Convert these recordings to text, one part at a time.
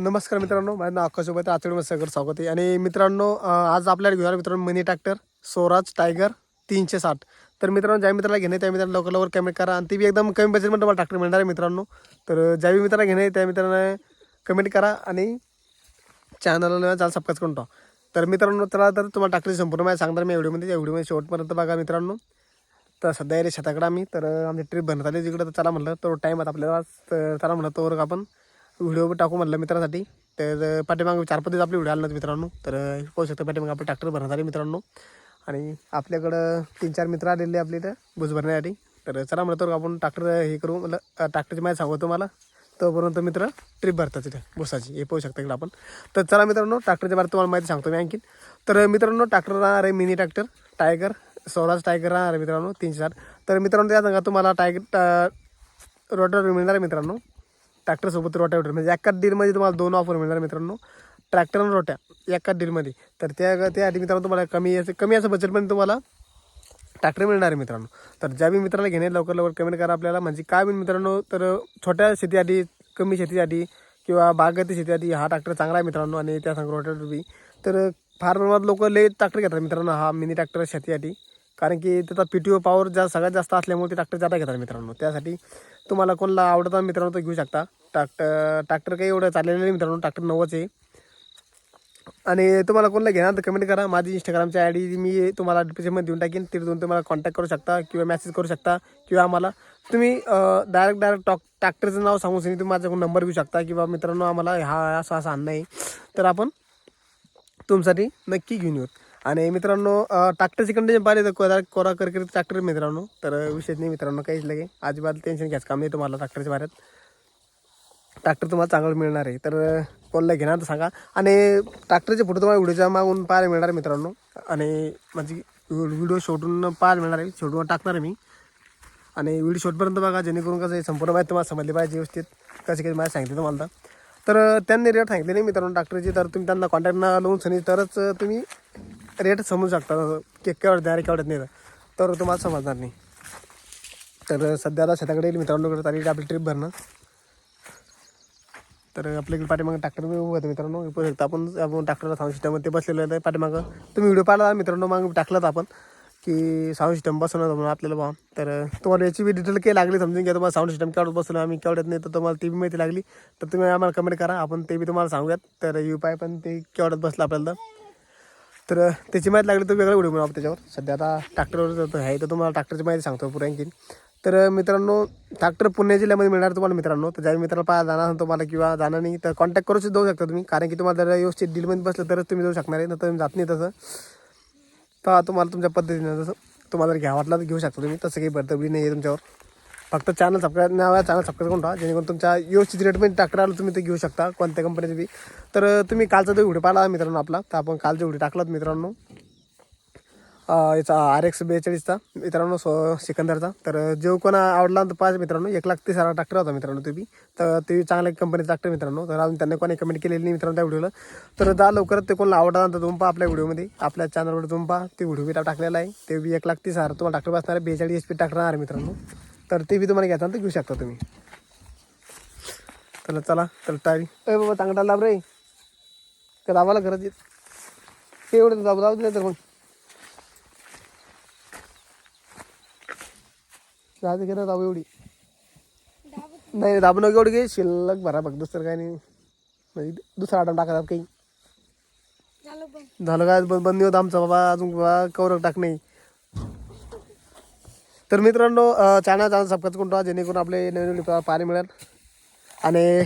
नमस्कार मित्रांनो माझं नाव आकाशसोबत आचवडी सगळं स्वागत आहे. आणि मित्रांनो आज आपल्याला घेणार मित्रांनो मिनी ट्रॅक्टर स्वराज टायगर तीनशे साठ. तर मित्रांनो ज्या मित्राला घेणे त्या मित्रांनो लवकर लवकर कमेंट करा. आणि ती बी एकदम कमी बजेटमध्ये तुम्हाला ट्रॅक्टर मिळणार आहे मित्रांनो. तर ज्या बी मित्राला घेणे त्या मित्रांना कमेंट करा आणि चॅनलला चाल सबस्क्राईब करून टाका तर मित्रांनो चला तर तुम्हाला टाकली संपूर्ण माहिती सांगणार मी व्हिडिओमध्ये. त्या व्हिडिओमध्ये शेवटपर्यंत बघा मित्रांनो. तर सध्या रे शेताकडे आम्ही. तर आमची ट्रिप बनत आली तिकडे तर चला म्हणलं तो टाईम आता आपल्याला तर चला म्हणलं तोवर आपण व्हिडिओ टाकू म्हटलं मित्रांसाठी. तर पाठीमागे चार पद्धती आपली व्हिडिओ आला मित्रांनो. तर पाहू शकता पाठीमागे आपलं ट्रॅक्टर भरण्यात आले मित्रांनो. आणि आपल्याकडं तीन चार मित्र आलेले आपले इथं भूज भरण्यासाठी. तर चला म्हणतो तर आपण ट्रॅक्टर हे करू. म्हणलं ट्रॅक्टरची माहिती सांगू तुम्हाला. तोपर्यंत मित्र ट्रिप भरतात तिथे बुसाची हे पाहू शकता इकडे आपण. तर चला मित्रांनो ट्रॅक्टरच्या बारे तुम्हाला माहिती सांगतो मी आणखीन. तर मित्रांनो ट्रॅक्टर राहणार आहे mini tractor tiger Swaraj tiger राहणार आहे मित्रांनो तीनशे साठ. तर मित्रांनो त्या सांगा तुम्हाला टायगर रोटर मिळणार आहे मित्रांनो. ट्रॅक्टरसोबत रोटावेटर म्हणजे एकाच डीलमध्ये तुम्हाला दोन ऑफर मिळणार मित्रांनो. ट्रॅक्टर आणि रोट्या एकाच डीलमध्ये तर त्या त्यासाठी मित्रांनो तुम्हाला कमी असं कमी असं बजेटमध्ये तुम्हाला ट्रॅक्टर मिळणार आहे मित्रांनो. तर ज्या बी मित्राला घेणे लवकर लवकर कमेंट करा आपल्याला. म्हणजे काय बी मित्रांनो तर छोट्या शेतीसाठी कमी शेतीसाठी किंवा बागायती शेतीसाठी हा ट्रॅक्टर चांगला आहे मित्रांनो आणि त्या सांग रोटर बी. तर फार प्रमाणात लोक लई ट्रॅक्टर घेतात मित्रांनो हा मिनी ट्रॅक्टर शेतीसाठी कारण की त्याचा पी टी ओ पॉवर जा सगळ्यात जास्त असल्यामुळे ते ट्रॅक्टर जाता घेतात मित्रांनो. त्यासाठी तुम्हाला कोणाला आवडता मित्रांनो तो घेऊ शकता. ट्रॅक्टर ट्रॅक्टर काही एवढं चाललेलं नाही मित्रांनो. ट्रॅक्टर नवंच आहे. आणि तुम्हाला कोणाला घेणार तर कमेंट करा. माझी इंस्टाग्रामची आय डी मी तुम्हाला डिस्क्रिप्शनमध्ये देऊन टाकेन. तुम्ही तुम्हाला कॉन्टॅक्ट करू शकता किंवा मेसेज करू शकता किंवा आम्हाला तुम्ही डायरेक्ट डायरेक्ट टॉक ट्रॅक्टरचं नाव सांगून तुम्ही माझ्याकडून नंबर घेऊ शकता किंवा मित्रांनो आम्हाला हा असं असं आणणं आहे. तर आपण तुमसाठी नक्की घेऊन येऊ. आणि मित्रांनो ट्रॅक्टरची कंडिशन पाहिजे तर कोरा कोरा करकरी ट्रॅक्टर मित्रांनो. तर विषय नाही मित्रांनो काहीच लगे. अजिबात टेन्शन घ्यायचं काम नाही तुम्हाला ट्रॅक्टरच्या बाहेर ट्रॅक्टर तुम्हाला चांगलं मिळणार आहे. तर कोणाला घेणार तर सांगा. आणि ट्रॅक्टरचे फोटो तुम्हाला व्हिडिओच्या मागून पाहायला मिळणार आहे मित्रांनो. आणि माझी व्हिडिओ शोटून पाहायला मिळणार आहे. शोटून टाकणार आहे मी. आणि व्हिडिओ शॉटपर्यंत बघा जेणेकरून कसं संपूर्ण माहिती तुम्हाला समजली पाहिजे व्यवस्थित. कशी कशी माहिती सांगितली तुम्हाला तर. त्यांनी रेट सांगितले नाही मित्रांनो डॉक्टरची तर तुम्ही त्यांना कॉन्टॅक्ट लावून सनी तरच तुम्ही रेट समजू शकता की केवढ्यात द्या केवढ्यात नाही तर तुम्हाला समजणार नाही. तर सध्या आता शेताकडे येईल मित्रांनो कडे तारीख आपली ट्रिप भरणं तर आपल्याकडे पाठीमागं ट्रॅक्टर उभं होतं मित्रांनो. हे पाहू शकता आपण आपण ट्रॅक्टरला साऊंड सिस्टममध्ये बसलेलं आहे. पाठीमागं तुम्ही व्हिडिओ पाहिला मित्रांनो मग टाकलात आपण की साऊंड सिस्टम बसवणार म्हणून आपल्याला बा तर तुम्हाला याची बी डिटेल काही लागली समजून घ्या. तुम्हाला साऊंड सिस्टम केवढं बसवलं आम्ही केवढ्यात नाही तर तुम्हाला ती बी माहिती लागली. तर तुम्ही आम्हाला कमेंट करा आपण ते बी तुम्हाला सांगूयात. तर यू पाय पण ते केवढ्यात बसलं आपल्याला. तर त्याची माहिती लागली तर वेगळा व्हिडिओ बनवू आपण त्याच्यावर. सध्या आता ट्रॅक्टरवर आहे तर तुम्हाला ट्रॅक्टरची माहिती सांगतो पुढे आणखीन. तर मित्रांनो ट्रॅक्टर पुणे जिल्ह्यामध्ये मिळणार तुम्हाला मित्रांनो. तर ज्या मित्राला पाहा जाणार असेल तुम्हाला किंवा जाणार नाही तर कॉन्टॅक्ट करूच जाऊ शकता तुम्ही. कारण की तुम्हाला जर व्यवस्थित डीलमध्ये बसलं तरच तुम्ही जाऊ शकणार आहे. नंतर तुम्ही जात नाही तसं. तर तुम्हाला तुमच्या पद्धतीनं जसं तुम्हाला जर घ्या वाटलं तर घेऊ शकता तुम्ही. तसं काही बर्तबी नाही आहे तुमच्यावर. फक्त चॅनल सबस्क्राईब नाव चॅनल सबस्क्राईब करून ठेवा. जेणेकरून तुमच्या व्यवस्थित रेटमध्ये ट्रॅक्टर आलं तुम्ही ते घेऊ शकता कोणत्या कंपनीचं बी. तर तुम्ही कालचा जो व्हिडिओ पाहिला मित्रांनो आपला तर आपण काल जो व्हिडिओ टाकलात मित्रांनो. याचा आर एक्स बेचाळीसचा मित्रांनो सो सिकंदरचा. तर जो कोणा आवडला तर पाच मित्रांनो एक लाख तीस हजार ट्रॅक्टर होता मित्रांनो तुम्ही तर ते चांगल्या कंपनीचा ट्रॅक्टर मित्रांनो. तर अजून त्यांनी कोणी कमेंट केलेली नाही मित्रांनो त्या व्हिडिओला तर जा लवकरच ते कोणाला आवडला तर तुम्ही पहा आपल्या व्हिडिओमध्ये आपल्या चॅनलवर तुम्ही पहा ते व्हिडिओ बी टाकलेला आहे. ते बी एक लाख तीस हजार तुम्हाला ट्रॅक्टर बसणार आहे. बेचाळीस एच पी टाकणार मित्रांनो. तर ते बी तुम्हाला घ्यायचा तर घेऊ शकता तुम्ही. चला चला तर टाळी. अरे बाबा चांगला लाभ रे. का दाबाला खरंच येत हे एवढं दाबू दाबू नाही तर मग. राहते की दाबू एवढी. नाही दाबू नको एवढी घे. शिल्लक भरा बघ दुसरं काय नाही. म्हणजे दुसरा आटम टाकतात काही. झालं काय? बंद बंद होत आमचं बाबा. अजून बाबा कवर टाक नाही तर मित्रांनो चॅनल चॅनल सबस्क्राईब करून ठेवा जेणेकरून आपले नवीन नवीन पाणी मिळेल. आणि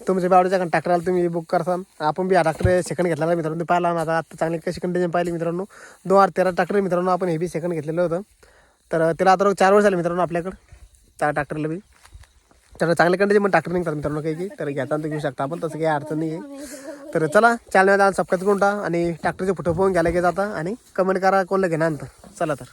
तुमच्या बावडीच्या ट्रॅक्टरला तुम्ही बुक करसान आपण बी हा ट्रॅक्टर सेकंड घेतलेला मित्रांनो ते पाहिला ना आता. आता चांगली कशी कंडिशन पाहिली मित्रांनो. दोन हजार तेरा ट्रॅक्टर मित्रांनो आपण हे बी सेकंड घेतलेलं होतं. तर त्याला आता चार वर्ष झाले मित्रांनो आपल्याकडं त्या ट्रॅक्टरला बी. तर चांगल्या कंडिशन पण ट्रॅक्टर निघतात मित्रांनो काही की तर घेताना तर घेऊ शकता आपण तसं काही अडचण नाही आहे. तर चला चॅनल सबस्क्राईब करून टाका आणि ट्रॅक्टरचे फोटो पाहून घ्यायला घे जाता आणि कमेंट करा कोणला घेणार चला तर.